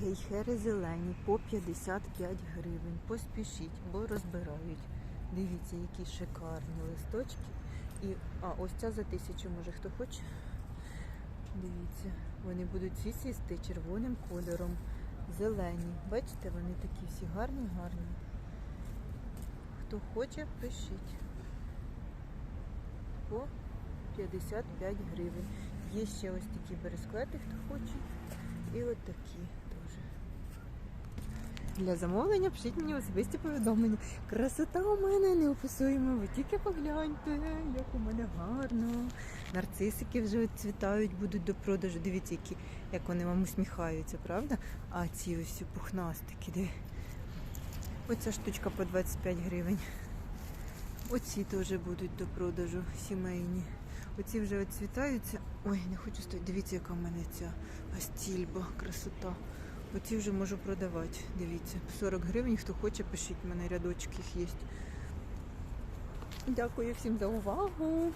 Гейхери зелені по 55 гривень. Поспішіть, бо розбирають. Дивіться, які шикарні листочки. І, а, ось ця за тисячу, може хто хоче. Дивіться, вони будуть всі цвісти червоним кольором. Зелені. Бачите, вони такі всі гарні, гарні. Хто хоче, пишіть. По 55 гривень. Є ще ось такі бересклети, хто хоче. І от такі теж. Для замовлення пишіть мені особисті повідомлення. Красота у мене неописуємо. Ви тільки погляньте, як у мене гарно. Нарцисики вже цвітають, будуть до продажу. Дивіться, які, як вони вам усміхаються, правда? А ці ось пухнастики, де. Оця штучка по 25 гривень. Оці теж будуть до продажу сімейні. Оці вже відцвітаються. Ой, не хочу стояти. Дивіться, яка в мене ця астільба, красота. Оці вже можу продавати. Дивіться, 40 гривень. Хто хоче, пишіть мене рядочки їх є. Дякую всім за увагу.